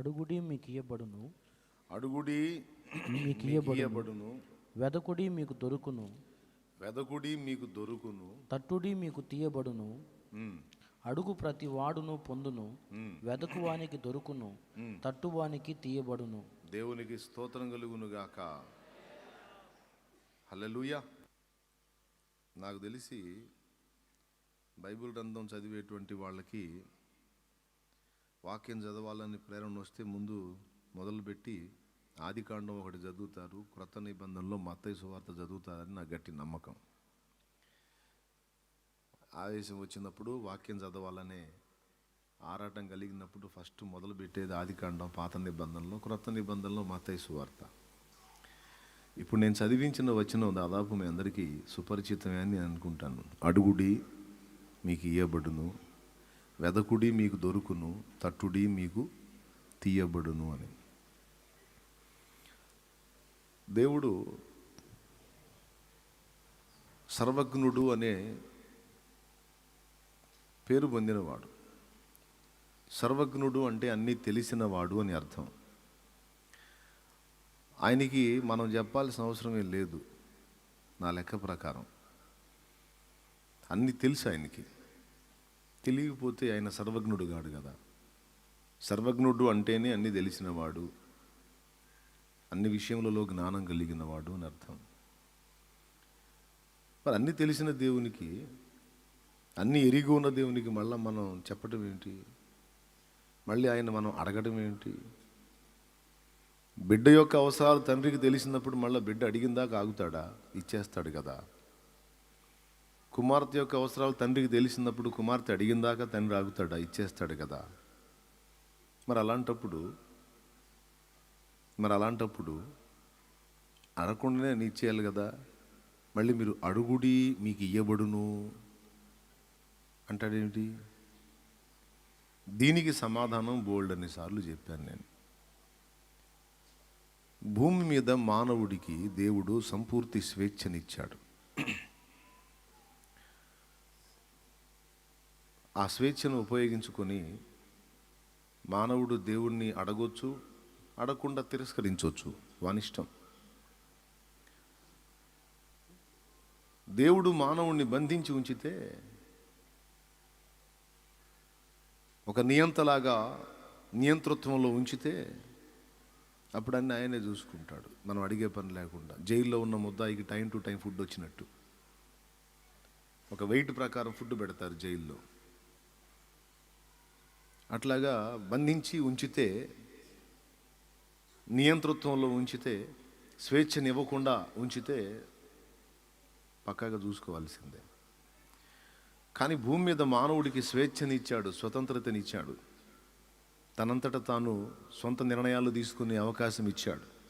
అడుగుడి మీకు ఇయ్యబడును అడుగుడి మీకు ఇయ్యబడును వెదకుడి మీకు దొరుకును. వెదకుడి మీకు దొరుకును. తట్టుడి మీకు తీయబడును. అడుగు ప్రతి వాడును పొందును. వెదకువానికి దొరుకును. తట్టువానికి తీయబడును. దేవునికి స్తోత్రం కలుగును గాక హల్లెలూయా. నాకు తెలిసి బైబిల్ గ్రంథం చదివేటువంటి వాళ్ళకి వాక్యం చదవాలని ప్రేరణ వస్తే ముందు మొదలుపెట్టి ఆదికాండం ఒకటి చదువుతారు. క్రొత్త నిబంధనలో మత్తయి సువార్త చదువుతారని నా గట్టి నమ్మకం. ఆవేశం వచ్చినప్పుడు వాక్యం చదవాలనే ఆరాటం కలిగినప్పుడు ఫస్ట్ మొదలు పెట్టేది ఆదికాండం పాత నిబంధనలో క్రొత్త నిబంధనలో మత్తయి సువార్త. ఇప్పుడు నేను చదివించిన వచ్చిన దాదాపు మీ అందరికీ సుపరిచితమే అని నేను అనుకుంటాను. అడుగుడి మీకు ఇయ్యబడును. వెదకుడి మీకు దొరుకును తట్టుడి మీకు తీయబడును అని. దేవుడు సర్వజ్ఞుడు అనే పేరు పొందినవాడు. సర్వజ్ఞుడు అంటే అన్నీ తెలిసినవాడు అని అర్థం. ఆయనకి మనం చెప్పాల్సిన అవసరమే లేదు. నా లెక్క ప్రకారం. అన్నీ తెలుసు ఆయనకి. తెలియకపోతే ఆయన సర్వజ్ఞుడు కాడు కదా. సర్వజ్ఞుడు అంటేనే అన్నీ తెలిసినవాడు అన్ని విషయములలో జ్ఞానం కలిగినవాడు అని అర్థం. మరి అన్నీ తెలిసిన దేవునికి అన్నీ ఎరిగి ఉన్న దేవునికి మళ్ళీ మనం చెప్పటం ఏంటి? మళ్ళీ ఆయన మనం అడగడం ఏంటి? బిడ్డ యొక్క అవసరాలు తండ్రికి తెలిసినప్పుడు మళ్ళీ బిడ్డ అడిగిందాక ఆగుతాడా? ఇచ్చేస్తాడు కదా. కుమార్తె యొక్క అవసరాలు తండ్రికి తెలిసినప్పుడు కుమార్తె అడిగిందాకా తండ్రి ఆగుతాడా ఇచ్చేస్తాడు కదా. మరి అలాంటప్పుడు మరి అలాంటప్పుడు అడగకుండానే నీ ఇచ్చేయాలి కదా. మళ్ళీ మీరు అడుగుడి మీకు ఇయ్యబడును. అంటాడేమిటి దీనికి సమాధానం బోల్డ్ అన్నిసార్లు చెప్పాను నేను. భూమి మీద మానవుడికి దేవుడు సంపూర్తి స్వేచ్ఛనిచ్చాడు. ఆ స్వేచ్ఛను ఉపయోగించుకొని మానవుడు దేవుణ్ణి అడగొచ్చు అడగకుండా తిరస్కరించవచ్చు వానిష్టం. దేవుడు మానవుణ్ణి బంధించి ఉంచితే ఒక నియంతలాగా నియంతృత్వంలో ఉంచితే అప్పుడన్నీ ఆయనే చూసుకుంటాడు. మనం అడిగే పని లేకుండా. జైల్లో ఉన్న ముద్దాయికి టైం టు టైం ఫుడ్ వచ్చినట్టు. ఒక వెయిట్ ప్రకారం ఫుడ్ పెడతారు జైల్లో. అట్లాగా బంధించి ఉంచితే నియంతృత్వంలో ఉంచితే స్వేచ్ఛనివ్వకుండా ఉంచితే పక్కాగా చూసుకోవాల్సిందే. కానీ భూమి మీద మానవుడికి స్వేచ్ఛనిచ్చాడు స్వతంత్రతనిచ్చాడు. తనంతట తాను సొంత నిర్ణయాలు తీసుకునే అవకాశం ఇచ్చాడు.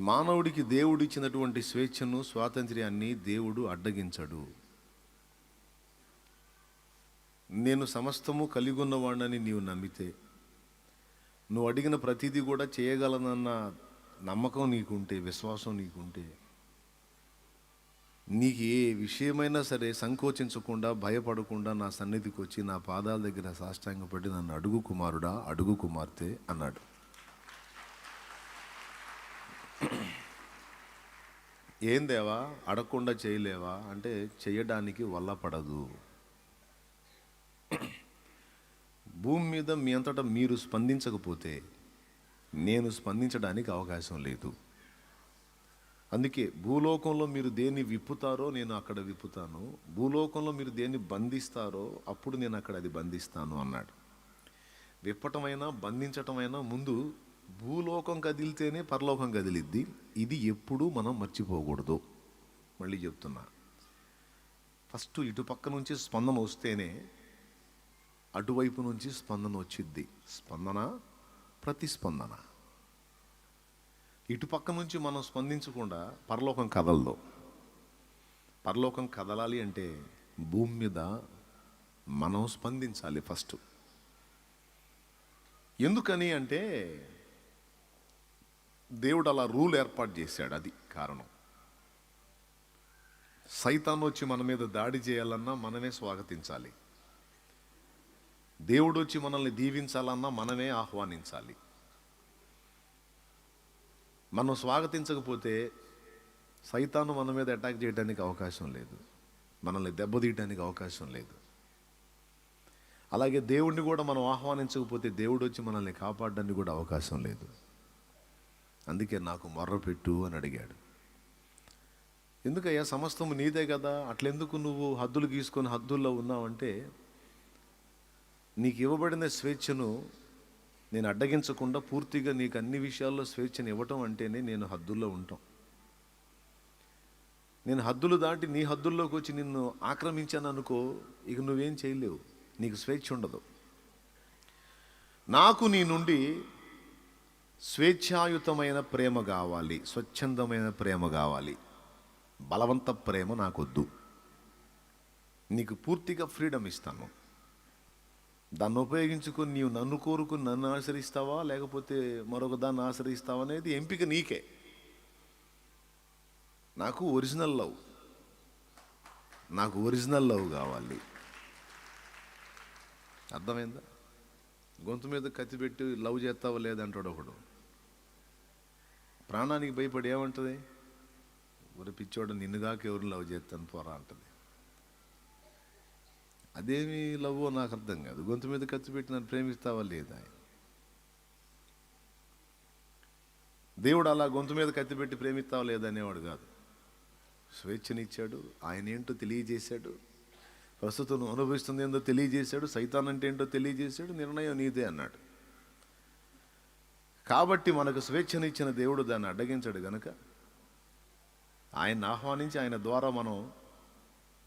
మానవుడికి దేవుడిచ్చినటువంటి స్వేచ్ఛను స్వాతంత్ర్యాన్ని దేవుడు అడ్డగించడు. నేను సమస్తము కలిగి ఉన్నవాడిని నీవు నమ్మితే నువ్వు అడిగిన ప్రతిదీ కూడా చేయగలనన్న నమ్మకం నీకుంటే విశ్వాసం నీకుంటే నీకు ఏ విషయమైనా సరే సంకోచించకుండా భయపడకుండా నా సన్నిధికి వచ్చి నా పాదాల దగ్గర సాష్టాంగపడి నన్ను అడుగు కుమారుడా అడుగు కుమార్తె అన్నాడు. ఏం దేవా? అడగకుండా చేయలేవా? అంటే చేయడానికి వల్ల పడదు. భూమి మీద మీ అంతటా మీరు స్పందించకపోతే నేను స్పందించడానికి అవకాశం లేదు. అందుకే భూలోకంలో మీరు దేన్ని విప్పుతారో నేను అక్కడ విప్పుతాను. భూలోకంలో మీరు దేన్ని బంధిస్తారో అప్పుడు నేను అక్కడ అది బంధిస్తాను అన్నాడు. విప్పటమైనా బంధించటమైనా ముందు భూలోకం కదిలితేనే పరలోకం కదిలిద్ది. ఇది ఎప్పుడూ మనం మర్చిపోకూడదు. మళ్ళీ చెప్తున్నా. ఫస్ట్ ఇటు పక్క నుంచి స్పందన వస్తేనే అటువైపు నుంచి స్పందన వచ్చిద్ది. స్పందన? ప్రతిస్పందన. ఇటు పక్క నుంచి మనం స్పందించకుండా పరలోకం కదలదు. పరలోకం కదలాలి అంటే భూమి మీద మనం స్పందించాలి ఫస్ట్. ఎందుకని అంటే దేవుడు అలా రూల్ ఏర్పాటు చేశాడు అది కారణం. సైతాన్ వచ్చి మన మీద దాడి చేయాలన్నా మనమే స్వాగతించాలి. దేవుడు వచ్చి మనల్ని దీవించాలన్నా మనమే ఆహ్వానించాలి. మనం స్వాగతించకపోతే సైతాను మన మీద అటాక్ చేయడానికి అవకాశం లేదు. మనల్ని దెబ్బతీయడానికి అవకాశం లేదు. అలాగే దేవుణ్ణి కూడా మనం ఆహ్వానించకపోతే దేవుడు వచ్చి మనల్ని కాపాడడానికి కూడా అవకాశం లేదు. అందుకే నాకు మొర్రపెట్టు అని అడిగాడు. ఎందుకయ్యా సమస్తము నీదే కదా? అట్లెందుకు నువ్వు హద్దులు గీసుకొని హద్దుల్లో ఉన్నావంటే నీకు ఇవ్వబడిన స్వేచ్ఛను నేను అడ్డగించకుండా పూర్తిగా నీకు అన్ని విషయాల్లో స్వేచ్ఛను ఇవ్వటం అంటేనే నేను హద్దుల్లో ఉంటాం. నేను హద్దులు దాటి నీ హద్దుల్లోకి వచ్చి నిన్ను ఆక్రమించాను అనుకో ఇక నువ్వేం చేయలేవు. నీకు స్వేచ్ఛ ఉండదు. నాకు నీ నుండి స్వేచ్ఛాయుతమైన ప్రేమ కావాలి. స్వచ్ఛందమైన ప్రేమ కావాలి. బలవంత ప్రేమ నాకొద్దు. నీకు పూర్తిగా ఫ్రీడమ్ ఇస్తాను. దాన్ని ఉపయోగించుకొని నీవు నన్ను కోరుకుని నన్ను ఆశ్రయిస్తావా? లేకపోతే మరొక దాన్ని ఆశ్రయిస్తావా అనేది ఎంపిక నీకే. నాకు ఒరిజినల్ లవ్. నాకు ఒరిజినల్ లవ్ కావాలి. అర్థమైందా? గొంతు మీద కత్తి పెట్టి లవ్ చేస్తావా లేదంటాడు ఒకడు. ప్రాణానికి భయపడి ఏమంటుంది? ఒరి పిచ్చోడు నిన్నుగాక ఎవరు లవ్ చేస్తాను పోరా అంటుంది. అదేమి లవ్వో నాకు అర్థం కాదు. గొంతు మీద ఖర్చు పెట్టి నన్ను ప్రేమిస్తావా లేదా? దేవుడు అలా గొంతు మీద కత్తి పెట్టి ప్రేమిస్తావా లేదనేవాడు కాదు. స్వేచ్ఛనిచ్చాడు ఆయన ఏంటో తెలియజేశాడు ప్రస్తుతం నువ్వు అనుభవిస్తుంది ఏందో తెలియజేశాడు సైతాన్ అంటే ఏంటో తెలియజేశాడు నిర్ణయం నీదే అన్నాడు. కాబట్టి మనకు స్వేచ్ఛనిచ్చిన దేవుడు దాన్ని అడ్డగించాడు గనక ఆయన్ని ఆహ్వానించి ఆయన ద్వారా మనం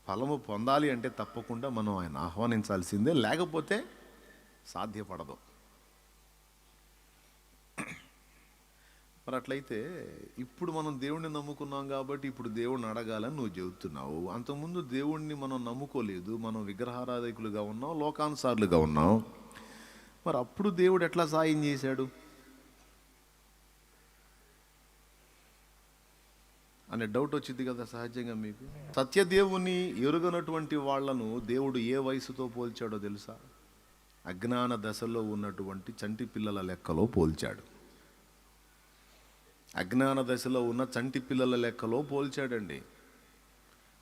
ఫలము పొందాలి అంటే తప్పకుండా మనం ఆయన ఆహ్వానించాల్సిందే. లేకపోతే సాధ్యపడదు. మరి అట్లయితే ఇప్పుడు మనం దేవుణ్ణి నమ్ముకున్నాం కాబట్టి ఇప్పుడు దేవుణ్ణి అడగాలని నువ్వు చెబుతున్నావు. అంతకుముందు దేవుణ్ణి మనం నమ్ముకోలేదు. మనం విగ్రహారాధకులుగా ఉన్నాం లోకానుసారులుగా ఉన్నాం. మరి అప్పుడు దేవుడు ఎట్లా సాయం చేశాడు? అనే డౌట్ వచ్చింది కదా సహజంగా మీకు? సత్యదేవుని ఎరుగనటువంటి వాళ్ళను దేవుడు ఏ వయసుతో పోల్చాడో తెలుసా? అజ్ఞాన దశలో ఉన్నటువంటి చంటి పిల్లల లెక్కలో పోల్చాడు. అజ్ఞాన దశలో ఉన్న చంటి పిల్లల లెక్కలో పోల్చాడండి.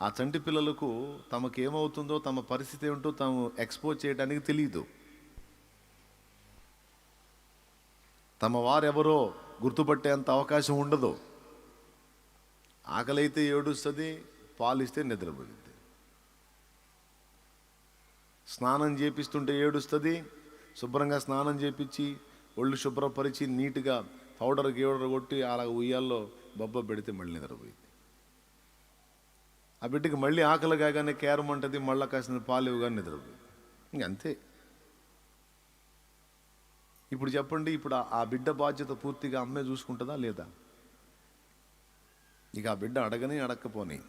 ఆ చంటి పిల్లలకు తమకేమవుతుందో తమ పరిస్థితి ఏమిటో తాము ఎక్స్పోజ్ చేయడానికి తెలియదు తమ వారెవరో గుర్తుపట్టేంత అవకాశం ఉండదు. ఆకలైతే ఏడుస్తుంది పాలిస్తే నిద్రపోయింది స్నానం చేపిస్తుంటే ఏడుస్తుంది శుభ్రంగా స్నానం చేపించి ఒళ్ళు శుభ్రపరిచి నీట్గా పౌడర్ గీవడర్ కొట్టి అలా ఉయ్యాల్లో బొబ్బ పెడితే మళ్ళీ నిద్రపోయింది ఆ బిడ్డకి మళ్ళీ ఆకలి కాగానే కేరం అంటది మళ్ళీ కాసిన పాలు ఇవ్వగానే నిద్రపోయింది ఇంకంతే ఇప్పుడు చెప్పండి ఇప్పుడు ఆ బిడ్డ బాధ్యత పూర్తిగా అమ్మే చూసుకుంటుందా లేదా? ఇక ఆ బిడ్డ అడగని అడక్కపోని.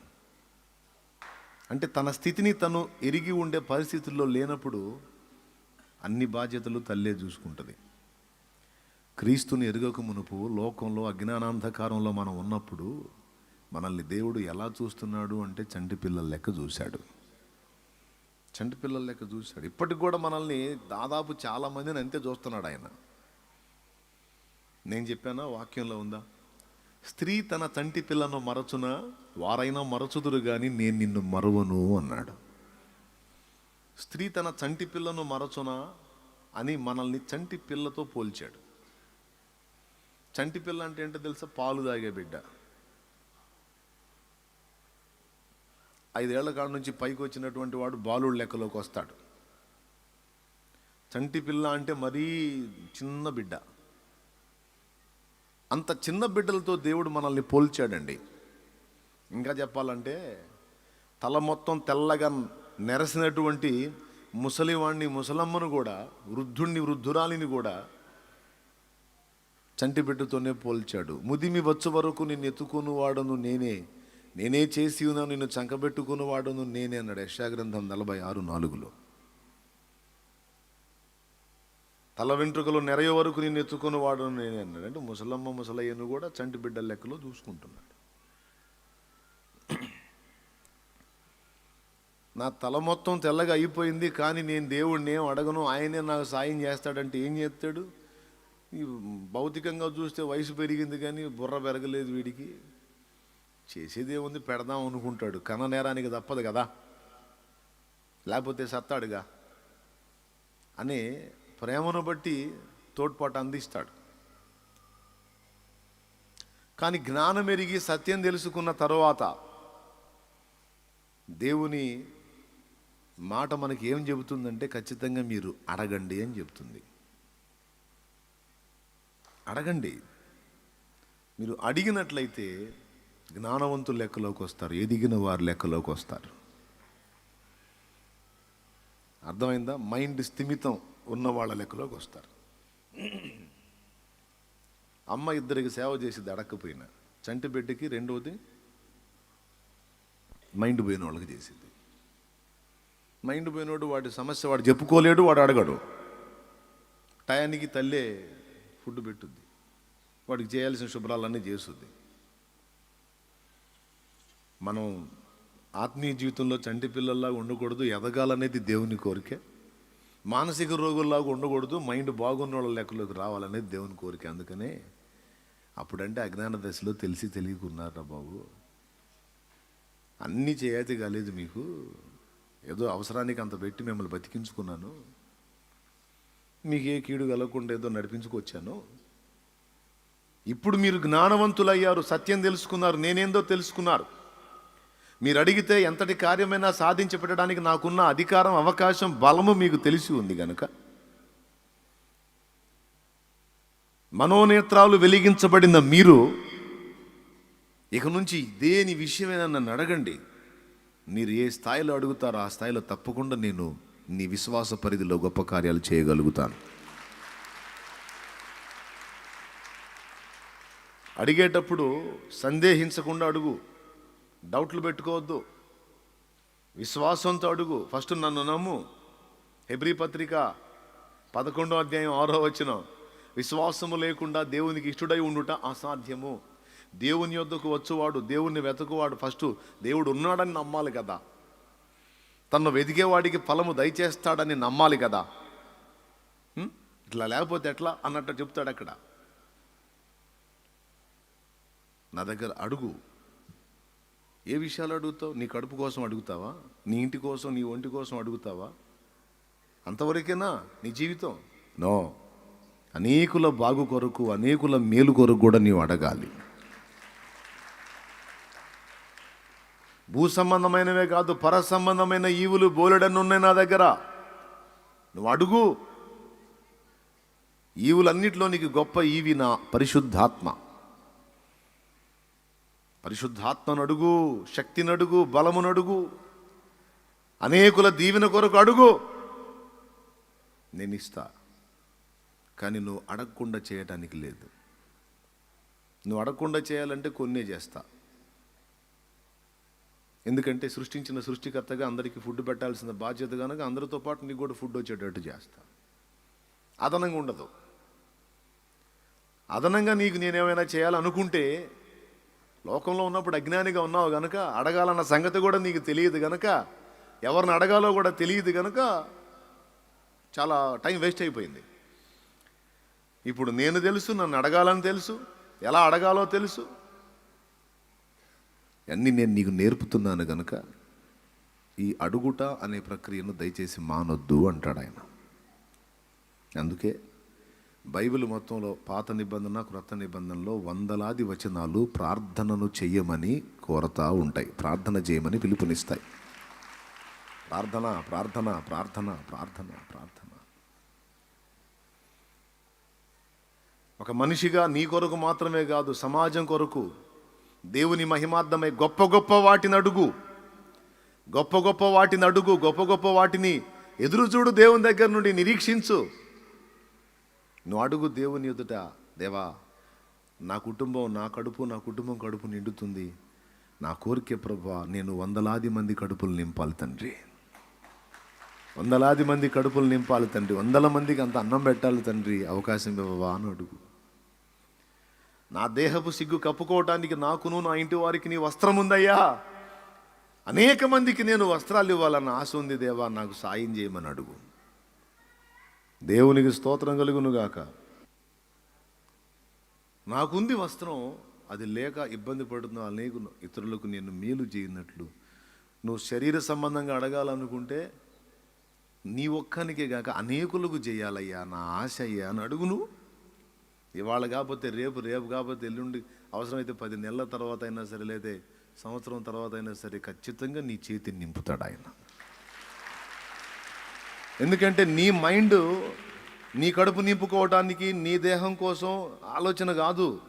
అంటే తన స్థితిని తను ఎరిగి ఉండే పరిస్థితుల్లో లేనప్పుడు అన్ని బాధ్యతలు తల్లే చూసుకుంటుంది. క్రీస్తుని ఎరుగక మునుపు లోకంలో అజ్ఞానాంధకారంలో మనం ఉన్నప్పుడు మనల్ని దేవుడు ఎలా చూస్తున్నాడు అంటే చంటి పిల్లల లెక్క చూశాడు. చంటి పిల్లల లెక్క చూశాడు. ఇప్పటికి కూడా మనల్ని దాదాపు చాలామందిని అంతే చూస్తున్నాడు ఆయన. నేను చెప్పానా? వాక్యంలో ఉందా? స్త్రీ తన తంటి పిల్లను మరచున? వారైనా మరచుదురు కానీ నేను నిన్ను మరువను అన్నాడు. స్త్రీ తన చంటి పిల్లను మరచున? అని మనల్ని చంటి పిల్లతో పోల్చాడు. చంటి పిల్ల అంటే ఏంటో తెలుసా? పాలు తాగే బిడ్డ. ఐదేళ్ళ కాడ నుంచి పైకి వచ్చినటువంటి వాడు బాలుడు లెక్కలోకి వస్తాడు. చంటి పిల్ల అంటే మరీ చిన్న బిడ్డ. అంత చిన్న బిడ్డలతో దేవుడు మనల్ని పోల్చాడండి. ఇంకా చెప్పాలంటే తల మొత్తం తెల్లగా నెరసినటువంటి ముసలివాణ్ణి ముసలమ్మను కూడా వృద్ధుణ్ణి వృద్ధురాలిని కూడా చంటి బిడ్డతోనే పోల్చాడు. ముదిమి వచ్చు వరకు నిన్ను ఎత్తుకునివాడను నేనే నేనే చేసి ఉన్నాను నిన్ను చంకబెట్టుకునివాడను నేనే అన్నాడు యశాగ్రంథం నలభై ఆరు నాలుగులో. తల వెంట్రుకలు నెరయ వరకు నేను ఎత్తుకొని వాడు నేను అన్నాడు. అంటే ముసలమ్మ ముసలయ్యను కూడా చంటి బిడ్డల లెక్కలో చూసుకుంటున్నాడు. నా తల మొత్తం తెల్లగా అయిపోయింది కానీ నేను దేవుడిని ఏం అడగను ఆయనే నాకు సాయం చేస్తాడంటే ఏం చేస్తాడు? ఈ భౌతికంగా చూస్తే వయసు పెరిగింది కానీ బుర్ర పెరగలేదు వీడికి. చేసేదేముంది పెడదాం అనుకుంటాడు. కన నేరానికి తప్పదు కదా. లేకపోతే సత్తాడుగా. అని ప్రేమను బట్టి తోడ్పాటు అందిస్తాడు. కానీ జ్ఞానం ఎరిగి సత్యం తెలుసుకున్న తరువాత దేవుని మాట మనకి ఏం చెబుతుందంటే ఖచ్చితంగా మీరు అడగండి అని చెబుతుంది. అడగండి. మీరు అడిగినట్లయితే జ్ఞానవంతుల లెక్కలోకి వస్తారు ఎదిగిన వారి లెక్కలోకి వస్తారు. అర్థమైందా? మైండ్ స్థిమితం. ఉన్న వాళ్ళ లెక్కలోకి వస్తారు. అమ్మ ఇద్దరికి సేవ చేసి అడగకపోయినా చంటి బిడ్డకి రెండవది మైండ్ పోయిన వాళ్ళకి చేసింది. మైండ్ పోయినోడు వాడి సమస్య వాడు చెప్పుకోలేడు వాడు అడగడు. టయానికి తల్లే ఫుడ్ పెట్టుద్ది. వాడికి చేయాల్సిన శుభ్రాలన్నీ చేస్తుంది. మనం ఆత్మీయ జీవితంలో చంటి పిల్లల్లాగా ఉండకూడదు ఎదగాలనేది దేవుని కోరికే. మానసిక రోగుల్లాగా ఉండకూడదు మైండ్ బాగున్న వాళ్ళ లెక్కలోకి రావాలనేది దేవుని కోరిక. అందుకనే అప్పుడంటే అజ్ఞాన దశలో తెలిసి తెలియకున్నారా బాబు? అన్నీ చేయతి కాలేదు మీకు. ఏదో అవసరానికి అంత పెట్టి మిమ్మల్ని బతికించుకున్నాను. మీకు ఏ కీడు కలగకుండా ఏదో నడిపించుకొచ్చాను. ఇప్పుడు మీరు జ్ఞానవంతులయ్యారు సత్యం తెలుసుకున్నారు నేనేందో తెలుసుకున్నారు. మీరు అడిగితే ఎంతటి కార్యమైనా సాధించి పెట్టడానికి నాకున్న అధికారం అవకాశం బలము మీకు తెలిసి ఉంది గనుక. మనోనేత్రాలు వెలిగించబడిన మీరు ఇక నుంచి దేని విషయమైనా నన్ను అడగండి. మీరు ఏ స్థాయిలో అడుగుతారో ఆ స్థాయిలో తప్పకుండా నేను నీ విశ్వాస పరిధిలో గొప్ప కార్యాలు చేయగలుగుతాను. అడిగేటప్పుడు సందేహించకుండా అడుగు. డౌట్లు పెట్టుకోవద్దు. విశ్వాసంతో అడుగు. ఫస్ట్ నన్ను నమ్ము. హెబ్రీ పత్రిక పదకొండో అధ్యాయం ఆరో వచ్చిన విశ్వాసము లేకుండా దేవునికి ఇష్టడై ఉండుట అసాధ్యము. దేవుని యొద్దకు వచ్చువాడు దేవుణ్ణి వెతకువాడు ఫస్ట్ దేవుడు ఉన్నాడని నమ్మాలి కదా. తను వెతికేవాడికి ఫలము దయచేస్తాడని నమ్మాలి కదా. ఇట్లా లేకపోతే ఎట్లా అన్నట్టు చెప్తాడు అక్కడ. నా దగ్గర అడుగు. ఏ విషయాలు అడుగుతావు? నీ కడుపు కోసం అడుగుతావా? నీ ఇంటి కోసం నీ ఒంటి కోసం అడుగుతావా? అంతవరకేనా? నీ జీవితం? నో. అనేకుల బాగు కొరకు అనేకుల మేలు కొరకు కూడా నీవు అడగాలి. భూ సంబంధమైనవే కాదు పర సంబంధమైన ఈవులు బోలెడన్ని ఉన్నాయి నా దగ్గర. నువ్వు అడుగు. ఈవులన్నిటిలో నీకు గొప్ప ఈవి నా పరిశుద్ధాత్మ. పరిశుద్ధాత్మనడుగు శక్తినడుగు బలమునడుగు. అనేకుల దీవెన కొరకు అడుగు. నేను ఇస్తా కానీ నువ్వు అడగకుండా చేయటానికి లేదు. నువ్వు అడగకుండా చేయాలంటే కొన్నే చేస్తా. ఎందుకంటే సృష్టించిన సృష్టికర్తగా అందరికీ ఫుడ్ పెట్టాల్సిన బాధ్యత కనుక అందరితో పాటు నీకు కూడా ఫుడ్ వచ్చేటట్టు చేస్తా. అదనంగా ఉండదు. అదనంగా నీకు నేనేమైనా చేయాలనుకుంటే లోకంలో ఉన్నప్పుడు అజ్ఞానిగా ఉన్నావు గనక అడగాలన్న సంగతి కూడా నీకు తెలియదు గనక ఎవరిని అడగాలో కూడా తెలియదు గనక చాలా టైం వేస్ట్ అయిపోయింది. ఇప్పుడు నేను తెలుసు నన్ను అడగాలని తెలుసు ఎలా అడగాలో తెలుసు. అన్నీ నేను నీకు నేర్పుతున్నాను గనక ఈ అడుగుట అనే ప్రక్రియను దయచేసి మానొద్దు అంటాడు ఆయన. అందుకే బైబిల్ మొత్తంలో పాత నిబంధన క్రొత్త నిబంధనలో వందలాది వచనాలు ప్రార్థనను చెయ్యమని కోరతా ఉంటాయి. ప్రార్థన చేయమని పిలుపునిస్తాయి. ప్రార్థన ప్రార్థన ప్రార్థన ప్రార్థన ప్రార్థన. ఒక మనిషిగా నీ కొరకు మాత్రమే కాదు సమాజం కొరకు దేవుని మహిమార్థమై గొప్ప గొప్ప వాటిని అడుగు. గొప్ప గొప్ప వాటిని అడుగు గొప్ప గొప్ప వాటిని ఎదురు చూడు దేవుని దగ్గర నుండి నిరీక్షించు. నువ్వు అడుగు దేవుని ఎదుట దేవా నా కుటుంబం నా కడుపు నా కుటుంబం కడుపు నిండుతుంది. నా కోరిక ప్రభా నేను వందలాది మంది కడుపులు నింపాలి తండ్రి. వందలాది మంది కడుపులు నింపాలి తండ్రి. వందల మందికి అంత అన్నం పెట్టాలి తండ్రి. అవకాశం ఇవ్వవా అని అడుగు. నా దేహపు సిగ్గు కప్పుకోవటానికి నాకును నా ఇంటి వారికి నీ వస్త్రం ఉందయ్యా. అనేక మందికి నేను వస్త్రాలు ఇవ్వాలన్న ఆశ ఉంది దేవా నాకు సాయం చేయమని అడుగు. దేవునికి స్తోత్రం కలుగునుగాక. నాకుంది వస్త్రం అది లేక ఇబ్బంది పడుతున్న అనేక ఇతరులకు నేను మేలు చేయనట్లు. నువ్వు శరీర సంబంధంగా అడగాలనుకుంటే నీ ఒక్కనికే కాక అనేకులకు చేయాలయ్యా నా ఆశ అయ్యా అని అడుగును. ఇవాళ కాకపోతే రేపు రేపు కాకపోతే ఎల్లుండి అవసరమైతే పది నెలల తర్వాత అయినా సరే లేదా సంవత్సరం తర్వాత అయినా సరే ఖచ్చితంగా నీ చేతిని నింపుతాడు ఆయన. ఎందుకంటే నీ మైండ్ నీ కడుపు నింపుకోవటానికి నీ దేహం కోసం ఆలోచన కాదు.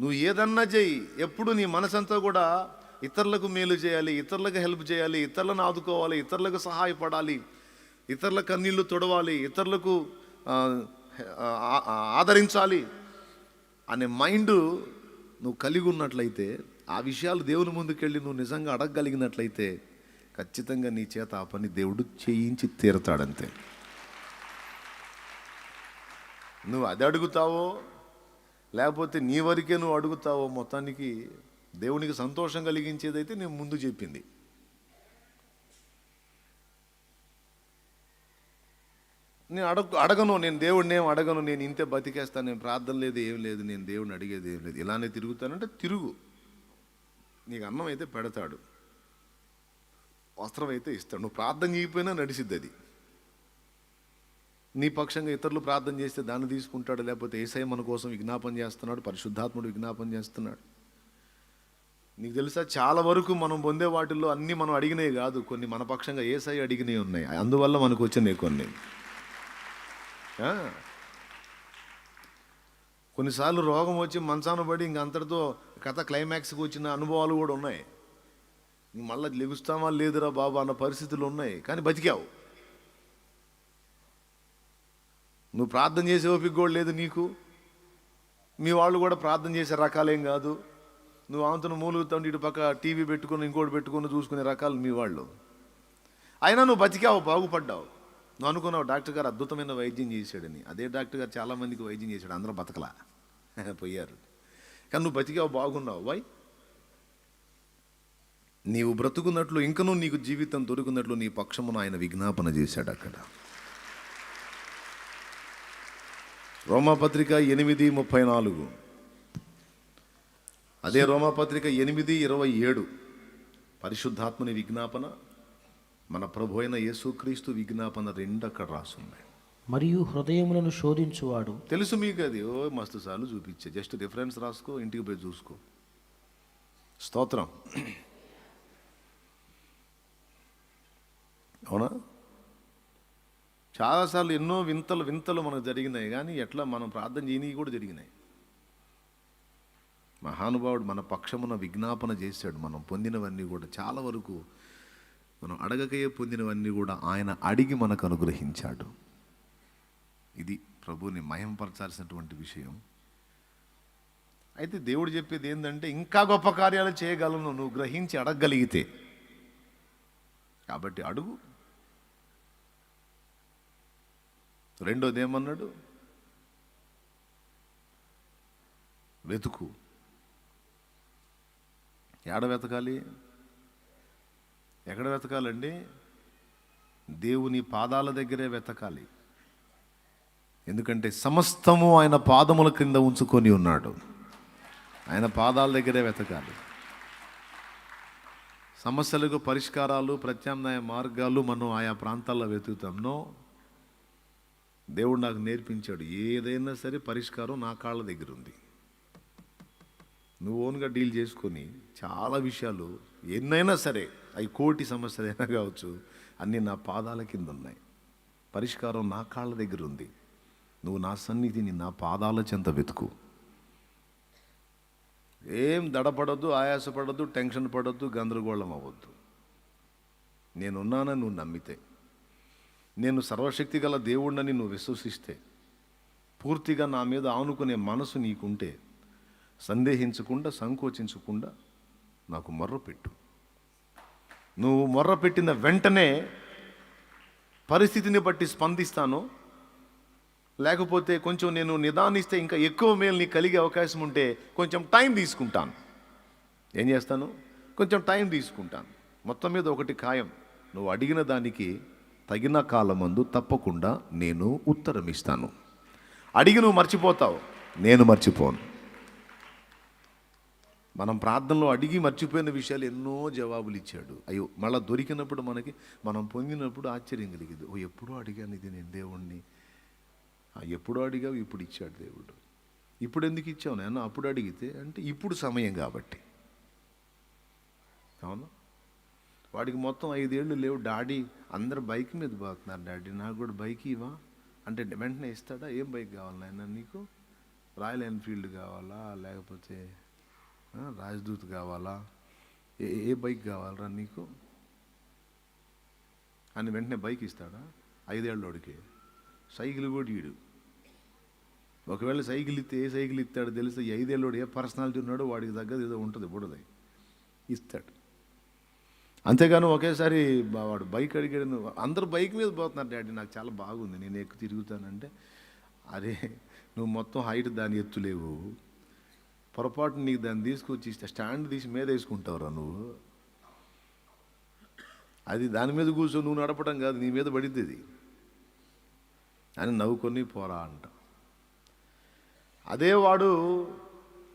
నువ్వు ఏదన్నా చెయ్యి ఎప్పుడు నీ మనసంతా కూడా ఇతరులకు మేలు చేయాలి ఇతరులకు హెల్ప్ చేయాలి ఇతరులను ఆదుకోవాలి ఇతరులకు సహాయపడాలి ఇతరుల కన్నీళ్ళు తొడవాలి ఇతరులకు ఆదరించాలి అనే మైండ్ నువ్వు కలిగి ఉన్నట్లయితే ఆ విషయాలు దేవుని ముందుకెళ్ళి నువ్వు నిజంగా అడగగలిగినట్లయితే ఖచ్చితంగా నీ చేత ఆ పని దేవుడు చేయించి తీరతాడంతే. నువ్వు అది అడుగుతావో లేకపోతే నీ వరకే నువ్వు అడుగుతావో మొత్తానికి దేవునికి సంతోషం కలిగించేదైతే నేను ముందు చెప్పింది. నేను అడగ అడగను నేను దేవుడిని ఏం అడగను నేను ఇంతే బతికేస్తాను నేను ప్రార్థన లేదు ఏం లేదు నేను దేవుడిని అడిగేది ఏం లేదు. ఇలానే తిరుగుతానంటే తిరుగు. నీకు అన్నం అయితే పెడతాడు. వస్త్రం అయితే ఇస్తాడు. నువ్వు ప్రార్థన చేయకపోయినా నడిసిద్ది అది. నీ పక్షంగా ఇతరులు ప్రార్థన చేస్తే దాన్ని తీసుకుంటాడు. లేకపోతే ఏసై మన కోసం విజ్ఞాపన చేస్తున్నాడు. పరిశుద్ధాత్ముడు విజ్ఞాపన చేస్తున్నాడు. నీకు తెలుసా? చాలా వరకు మనం పొందే వాటిల్లో అన్నీ మనం అడిగినవి కాదు. కొన్ని మన పక్షంగా ఏసై అడిగినవి ఉన్నాయి. అందువల్ల మనకు వచ్చినాయి కొన్ని. కొన్నిసార్లు రోగం వచ్చి మంచాన పడి ఇంక అంతటితో కథ క్లైమాక్స్కి వచ్చిన అనుభవాలు కూడా ఉన్నాయి. మళ్ళీ లెగుస్తామా లేదురా బాబు అన్న పరిస్థితులు ఉన్నాయి. కానీ బతికావు. నువ్వు ప్రార్థన చేసే ఓపిక కూడా లేదు నీకు. మీ వాళ్ళు కూడా ప్రార్థన చేసే రకాలేం కాదు. నువ్వు ఆమెతో మూలుగుతావు ఇటు పక్క టీవీ పెట్టుకొని ఇంకోటి పెట్టుకొని చూసుకునే రకాలు మీ వాళ్ళు. అయినా నువ్వు బతికావు బాగుపడ్డావు. నువ్వు అనుకున్నావు డాక్టర్ గారు అద్భుతమైన వైద్యం చేశాడని. అదే డాక్టర్ గారు చాలామందికి వైద్యం చేశాడు. అందరూ బతకలా. పోయారు. కానీ నువ్వు బతికావు బాగున్నావు. వై నీవు బ్రతుకున్నట్లు ఇంకనూ నీకు జీవితం దొరుకున్నట్లు నీ పక్షమున ఆయన విజ్ఞాపన చేశాడు అక్కడ. రోమాపత్రిక ఎనిమిది ముప్పై నాలుగు. అదే రోమాపత్రిక ఎనిమిది ఇరవై ఏడు. పరిశుద్ధాత్మని విజ్ఞాపన మన ప్రభు అయిన యేసుక్రీస్తు విజ్ఞాపన రెండు అక్కడ రాసున్నాయి. మరియు హృదయములను శోధించువాడు. తెలుసు మీకు అది. ఓ మస్తు సార్లు చూపించే. జస్ట్ రిఫరెన్స్ రాసుకో ఇంటికి పోయి చూసుకో. స్తోత్రం. అవునా? చాలాసార్లు ఎన్నో వింతలు వింతలు మనకు జరిగినాయి కానీ ఎట్లా మనం ప్రార్థన చేయని కూడా జరిగినాయి. మహానుభావుడు మన పక్షమున విజ్ఞాపన చేశాడు మనం పొందినవన్నీ కూడా. చాలా వరకు మనం అడగకయే పొందినవన్నీ కూడా ఆయన అడిగి మనకు అనుగ్రహించాడు. ఇది ప్రభుని మయంపరచాల్సినటువంటి విషయం. అయితే దేవుడు చెప్పేది ఏంటంటే ఇంకా గొప్ప కార్యాలు చేయగలను నువ్వు గ్రహించి అడగగలిగితే. కాబట్టి అడుగు. రెండోది ఏమన్నాడు వెతుకు. ఎక్కడ వెతకాలి? ఎక్కడ వెతకాలండి? దేవుని పాదాల దగ్గరే వెతకాలి. ఎందుకంటే సమస్తము ఆయన పాదముల క్రింద ఉంచుకొని ఉన్నాడు. ఆయన పాదాల దగ్గరే వెతకాలి. సమస్యలకు పరిష్కారాలు ప్రత్యామ్నాయ మార్గాలు మనం ఆయా ప్రాంతాల్లో వెతుకుతాంనో దేవుడు నాకు నేర్పించాడు. ఏదైనా సరే పరిష్కారం నా కాళ్ళ దగ్గర ఉంది. నువ్వు ఓన్గా డీల్ చేసుకొని చాలా విషయాలు ఎన్నైనా సరే అవి కోటి సమస్యలైనా కావచ్చు అన్నీ నా పాదాల కింద ఉన్నాయి. పరిష్కారం నా కాళ్ళ దగ్గర ఉంది. నువ్వు నా సన్నిధిని నా పాదాల చెంత వెతుకు. ఏం దడపడద్దు ఆయాసపడద్దు టెన్షన్ పడద్దు గందరగోళం అవ్వద్దు. నేనున్నానని నువ్వు నమ్మితే. నేను సర్వశక్తి గల దేవుణ్ణని నువ్వు విశ్వసిస్తే పూర్తిగా నా మీద ఆనుకునే మనసు నీకుంటే సందేహించకుండా సంకోచించకుండా నాకు మొర్రపెట్టు నువ్వు మొర్రపెట్టిన వెంటనే పరిస్థితిని బట్టి స్పందిస్తాను. లేకపోతే కొంచెం నేను నిదానిస్తే ఇంకా ఎక్కువ మేలు నీకు కలిగే అవకాశం ఉంటే కొంచెం టైం తీసుకుంటాను. ఏం చేస్తాను? కొంచెం టైం తీసుకుంటాను. మొత్తం మీద ఒకటి ఖాయం. నువ్వు అడిగిన దానికి తగిన కాలమందు తప్పకుండా నేను ఉత్తరం ఇస్తాను అడిగి నువ్వు మర్చిపోతావు. నేను మర్చిపోను. మనం ప్రార్థనలో అడిగి మర్చిపోయిన విషయాలు ఎన్నో జవాబులు ఇచ్చాడు అయ్యో మళ్ళీ దొరికినప్పుడు మనకి మనం పొందినప్పుడు ఆశ్చర్యం కలిగింది. ఓ ఎప్పుడో అడిగాను ఇది నేను దేవుణ్ణి. ఎప్పుడో అడిగావు ఇప్పుడు ఇచ్చాడు దేవుడు. ఇప్పుడు ఎందుకు ఇచ్చావు నేను అప్పుడు అడిగితే అంటే ఇప్పుడు సమయం కాబట్టి. అవును? వాడికి మొత్తం ఐదేళ్ళు లేవు. డాడీ అందరు బైక్ మీద పోతున్నారు డాడీ. నాకు కూడా బైక్ ఇవా అంటే వెంటనే ఇస్తాడా? ఏం బైక్ కావాలి నాయన నీకు? రాయల్ ఎన్ఫీల్డ్ కావాలా? లేకపోతే రాజదూత్ కావాలా? ఏ ఏ బైక్ కావాలరా నీకు? అని వెంటనే బైక్ ఇస్తాడా? ఐదేళ్ళోడికి సైకిల్ కూడా ఈడు ఒకవేళ సైకిల్ ఇస్తే ఏ సైకిల్ ఇస్తాడో తెలిస్తే ఈ ఐదేళ్ళోడు ఏ పర్సనాలిటీ ఉన్నాడో వాడికి తగ్గది ఏదో ఉంటుంది బుడది. ఇస్తాడు. అంతేగాని ఒకేసారి వాడు బైక్ అడిగాడు నువ్వు- అందరూ బైక్ మీద పోతున్నారు డాడీ నాకు చాలా బాగుంది. నేను ఎక్కువ తిరుగుతానంటే అరే నువ్వు మొత్తం హైట్ దాని ఎత్తులేవు పొరపాటు నీకు దాన్ని తీసుకొచ్చి ఇస్తే స్టాండ్ తీసి మీద వేసుకుంటావురా నువ్వు. అది దాని మీద కూర్చొని నువ్వు నడపడం కాదు నీ మీద పడింది అది అని నవ్వుకొని పోరా అంట. అదే వాడు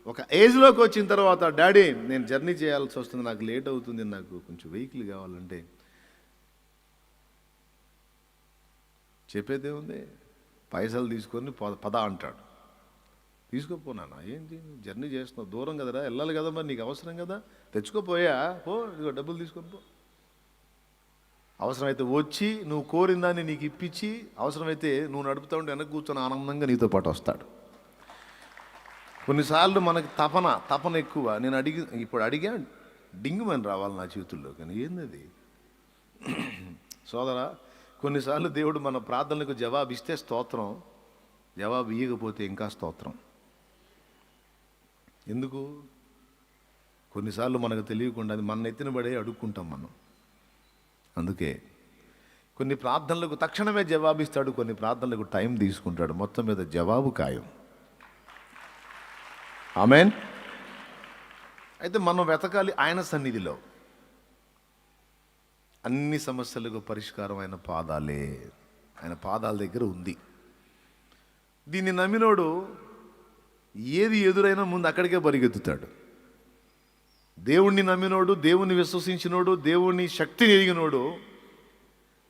ఒక ఏజ్లోకి వచ్చిన తర్వాత డాడీ నేను జర్నీ చేయాల్సి వస్తుంది. నాకు లేట్ అవుతుంది. నాకు కొంచెం వెహికల్ కావాలంటే చెప్పేదే ఉంది పైసలు తీసుకొని పద పద అంటాడు. తీసుకోపోనానా ఏంటి జర్నీ చేస్తున్నావు. దూరం కదరా. వెళ్ళాలి కదా మరి. నీకు అవసరం కదా. తెచ్చుకోపోయా పో ఇదిగో డబ్బులు తీసుకొని పో. అవసరమైతే వచ్చి నువ్వు కోరిందాన్ని నీకు ఇప్పించి అవసరమైతే నువ్వు నడుపుతా ఉంటే వెనక్కి కూర్చొని ఆనందంగా నీతో పాటు వస్తాడు. కొన్నిసార్లు మనకి తపన తపన ఎక్కువ. నేను అడిగి ఇప్పుడు అడిగా డింగుమని రావాలి నా చేతుల్లో కానీ. ఏంది సోదరా కొన్నిసార్లు దేవుడు మన ప్రార్థనలకు జవాబు ఇస్తే స్తోత్రం. జవాబు ఇవ్వకపోతే ఇంకా స్తోత్రం. ఎందుకు? కొన్నిసార్లు మనకు తెలియకుండా అది మన ఎత్తిన పడే అడుక్కుంటాం మనం. అందుకే కొన్ని ప్రార్థనలకు తక్షణమే జవాబిస్తాడు కొన్ని ప్రార్థనలకు టైం తీసుకుంటాడు. మొత్తం మీద జవాబు ఖాయం. ఆమెన్. అయితే మనం వెతకాలి ఆయన సన్నిధిలో. అన్ని సమస్యలకు పరిష్కారం ఆయన పాదాలే. ఆయన పాదాల దగ్గర ఉంది. దీన్ని నమ్మినోడు ఏది ఎదురైనా ముందు అక్కడికే పరిగెత్తుతాడు దేవుణ్ణి నమ్మినోడు దేవుణ్ణి విశ్వసించినోడు దేవుణ్ణి శక్తిని ఎదిగినోడు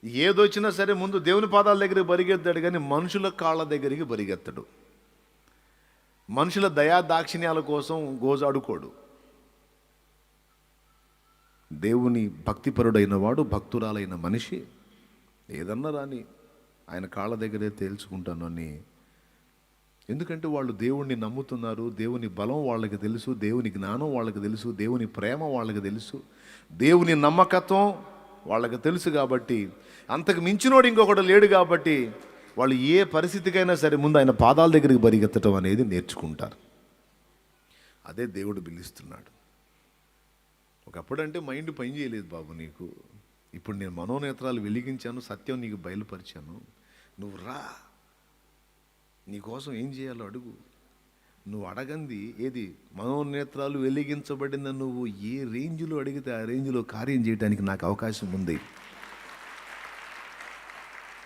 ఏదొచ్చినా సరే ముందు దేవుని పాదాల దగ్గరికి పరిగెత్తాడు కానీ మనుషుల కాళ్ళ దగ్గరికి పరిగెత్తడు మనుషుల దయా దాక్షిణ్యాల కోసం గోజాడుకోడు దేవుని భక్తిపరుడైన వాడు భక్తురాలైన మనిషి ఏదన్నా రాని ఆయన కాళ్ళ దగ్గరే తేల్చుకుంటాను అని. ఎందుకంటే వాళ్ళు దేవుణ్ణి నమ్ముతున్నారు దేవుని బలం వాళ్ళకి తెలుసు దేవుని జ్ఞానం వాళ్ళకి తెలుసు దేవుని ప్రేమ వాళ్ళకి తెలుసు దేవుని నమ్మకత్వం వాళ్ళకి తెలుసు కాబట్టి అంతకు మించినోడు ఇంకొకడు లేడు కాబట్టి వాళ్ళు ఏ పరిస్థితికైనా సరే ముందు ఆయన పాదాల దగ్గరికి పరిగెత్తడం అనేది నేర్చుకుంటారు. అదే దేవుడు పిలుస్తున్నాడు ఒకప్పుడంటే మైండ్ పని చేయలేదు బాబు నీకు. ఇప్పుడు నేను మనోనేత్రాలు వెలిగించాను సత్యం నీకు బయలుపరిచాను. నువ్వు రా. నీకోసం ఏం చేయాలో అడుగు. నువ్వు అడగంది ఏది? మనోనేత్రాలు వెలిగించబడిన నువ్వు ఏ రేంజ్లో అడిగితే ఆ రేంజ్లో కార్యం చేయడానికి నాకు అవకాశం ఉంది.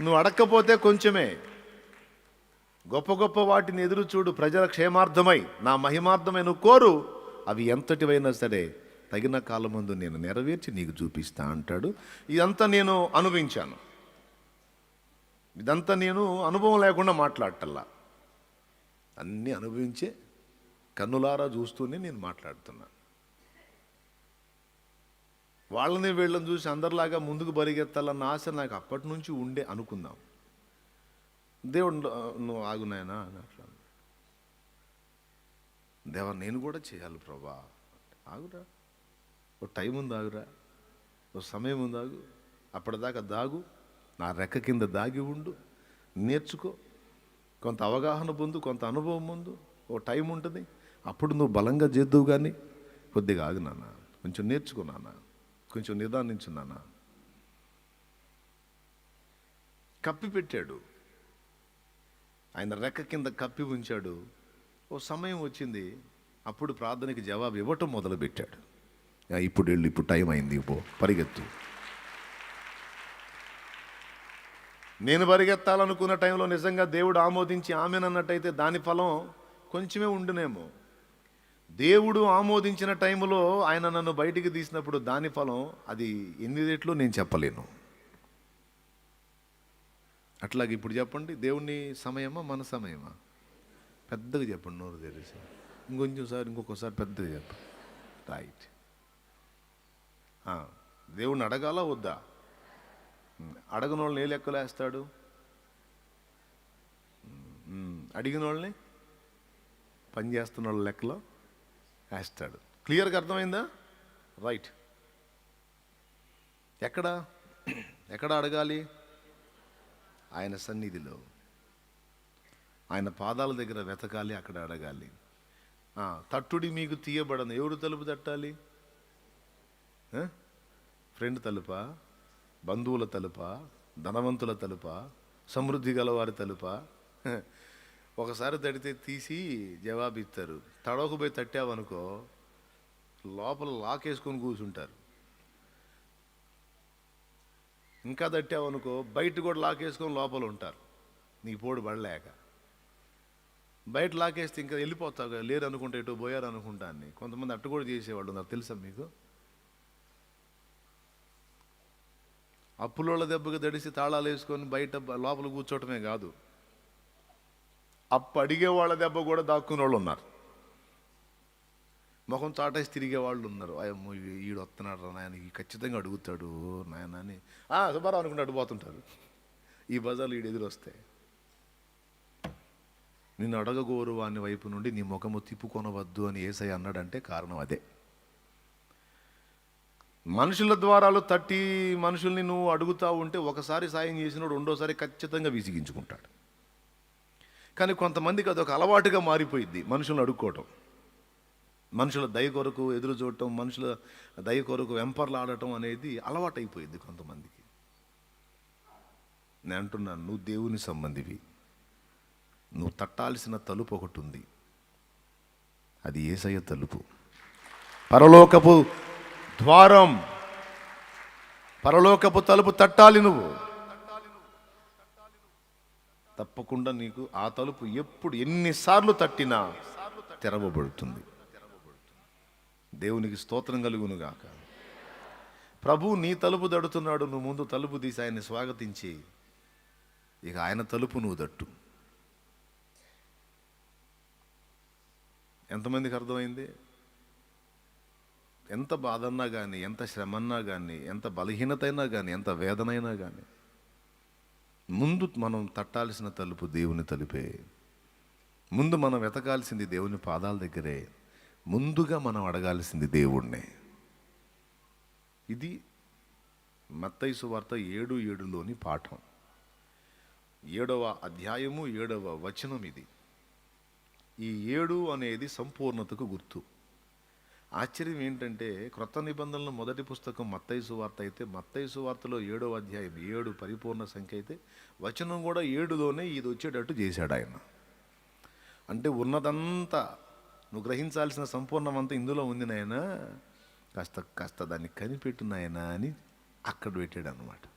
నువ్వు అడక్కపోతే కొంచెమే. గొప్ప గొప్ప వాటిని ఎదురు చూడు ప్రజల క్షేమార్థమై. నా మహిమార్థమై నువ్వు కోరు. అవి ఎంతటివైనా సరే తగిన కాలం ముందు నేను నెరవేర్చి నీకు చూపిస్తా అంటాడు. ఇదంతా నేను అనుభవించాను. ఇదంతా నేను అనుభవం లేకుండా మాట్లాడటల్లా. అన్నీ అనుభవించే కన్నులారా చూస్తూనే నేను మాట్లాడుతున్నాను వాళ్ళని వీళ్ళని చూసి అందరిలాగా ముందుకు పరిగెత్తాలన్న ఆశ నాకు అప్పటి నుంచి ఉండే అనుకుందాం. దేవుడు నువ్వు ఆగునాయనా అని అట్లా దేవా నేను కూడా చేయాలి ప్రభా. ఆగురా. ఓ టైం ఉంది ఆగురా. ఓ సమయం ఉంది ఆగు. అప్పటిదాకా దాగు. నా రెక్క కింద దాగి ఉండు. నేర్చుకో. కొంత అవగాహన పొందు కొంత అనుభవం ముందు ఓ టైం ఉంటుంది. అప్పుడు నువ్వు బలంగా చేద్దువు కానీ కొద్దిగా ఆగు నాన్న. కొంచెం నేర్చుకున్నానా కొంచెం నిదానించు నాన్న. కప్పి పెట్టాడు. ఆయన రెక్క కింద కప్పి ఉంచాడు. ఓ సమయం వచ్చింది. అప్పుడు ప్రార్థనకి జవాబు ఇవ్వటం మొదలుపెట్టాడు. ఇప్పుడు వెళ్ళి ఇప్పుడు టైం అయింది పో పరిగెత్తు. నేను పరిగెత్తాలనుకున్న టైంలో నిజంగా దేవుడు ఆమోదించి ఆమెనన్నట్టయితే దాని ఫలం కొంచెమే ఉండునేమో. దేవుడు ఆమోదించిన టైంలో ఆయన నన్ను బయటికి తీసినప్పుడు దాని ఫలం అది ఎన్ని రేట్లు నేను చెప్పలేను. అట్లాగే ఇప్పుడు చెప్పండి దేవుని సమయమా మన సమయమా? పెద్దగా చెప్పండి నోరు తెరిసి ఇంకొంచెం సార్ ఇంకొకసారి పెద్దగా చెప్పండి. రైట్ దేవుణ్ణి అడగాల వద్దా? అడగని వాళ్ళని ఏ లెక్కలేస్తాడు అడిగిన వాళ్ళని పని చేస్తున్న వాళ్ళ లెక్కలో? వేస్తాడు. క్లియర్గా అర్థమైందా? రైట్. ఎక్కడ? ఎక్కడ అడగాలి? ఆయన సన్నిధిలో. ఆయన పాదాల దగ్గర వెతకాలి అక్కడ అడగాలి. తట్టుడి మీకు తీయబడను. ఎవరు తలుపు తట్టాలి? ఫ్రెండ్ తలుపా? బంధువుల తలుపా? ధనవంతుల తలుపా? సమృద్ధి గలవారి తలుపా? ఒకసారి తడితే తీసి జవాబు ఇస్తారు తడవకపోయి తట్టావనుకో లోపల లాకేసుకొని కూర్చుంటారు. ఇంకా తట్టావనుకో బయట కూడా లాక్ వేసుకొని లోపల ఉంటారు. నీ పోడు పడలేక. బయట లాకేస్తే ఇంకా వెళ్ళిపోతావు కదా లేరు అనుకుంటే ఇటు పోయారు అనుకుంటా అని. కొంతమంది అట్టు కూడా చేసేవాళ్ళు నాకు తెలుసా మీకు? అప్పులోళ్ళ దెబ్బకి దడిసి తాళాలు వేసుకొని బయట లోపల కూర్చోవటమే కాదు. అప్పడిగే వాళ్ళ దెబ్బ కూడా దాక్కునే వాళ్ళు ఉన్నారు ముఖం చాటేసి తిరిగే వాళ్ళు ఉన్నారు అయ్యో ఈడు వస్తున్నాడు రా నాయన ఖచ్చితంగా అడుగుతాడు నాయన అని. "ఆ, సుబ్బారావు అనుకుంటే అడిగిపోతుంటారు ఈ బజార్లు ఈడు ఎదురు వస్తాయి నిన్ను అడగగోరు వాని వైపు నుండి నీ ముఖము తిప్పుకొనవద్దు అని ఏసై అన్నాడంటే కారణం అదే. మనుషుల ద్వారాలు తట్టి మనుషుల్ని నువ్వు అడుగుతా ఉంటే ఒకసారి సాయం చేసినోడు రెండోసారి ఖచ్చితంగా విసిగించుకుంటాడు. కానీ కొంతమందికి అదొక అలవాటుగా మారిపోయింది మనుషులను అడుక్కోవటం. మనుషుల దయ కొరకు ఎదురు చూడటం మనుషుల దయ కొరకు వెంపర్లాడటం అనేది అలవాటైపోయింది కొంతమందికి. నేను అంటున్నాను నువ్వు దేవుని సంబంధివి. నువ్వు తట్టాల్సిన తలుపు ఒకటి ఉంది. అది ఏసయ్య తలుపు. పరలోకపు ద్వారం. పరలోకపు తలుపు తట్టాలి నువ్వు. తప్పకుండా నీకు ఆ తలుపు ఎప్పుడు ఎన్నిసార్లు తట్టినా తెరవబడుతుంది. దేవునికి స్తోత్రం కలుగును గాక ప్రభు నీ తలుపు దడుతున్నాడు నువ్వు ముందు తలుపు తీసి ఆయన్ని స్వాగతించి ఇక ఆయన తలుపు నువ్వు దట్టు ఎంతమందికి అర్థమైంది? ఎంత బాధన్నా కానీ ఎంత శ్రమన్నా కానీ ఎంత బలహీనతైనా కానీ ఎంత వేదనైనా కానీ ముందు మనం తట్టాల్సిన తలుపు దేవుని తలుపే. ముందు మనం వెతకాల్సింది దేవుని పాదాల దగ్గరే. ముందుగా మనం అడగాల్సింది దేవుణ్ణే. ఇది మత్తైసు వార్త ఏడు ఏడులోని పాఠం. ఏడవ అధ్యాయము ఏడవ వచనం ఇది. ఈ ఏడు అనేది సంపూర్ణతకు గుర్తు. ఆశ్చర్యం ఏంటంటే క్రొత్త నిబంధనలు మొదటి పుస్తకం మత్తయి సువార్త అయితే మత్తయి సువార్తలో ఏడో అధ్యాయం ఏడు పరిపూర్ణ సంఖ్య అయితే వచనం కూడా ఏడులోనే ఇది వచ్చేటట్టు చేశాడు ఆయన. అంటే ఉన్నదంతా నువ్వు గ్రహించాల్సిన సంపూర్ణమంతా ఇందులో ఉంది నాయన. కాస్త కాస్త దాన్ని కనిపెట్టు నాయనా అని అక్కడ పెట్టాడు అనమాట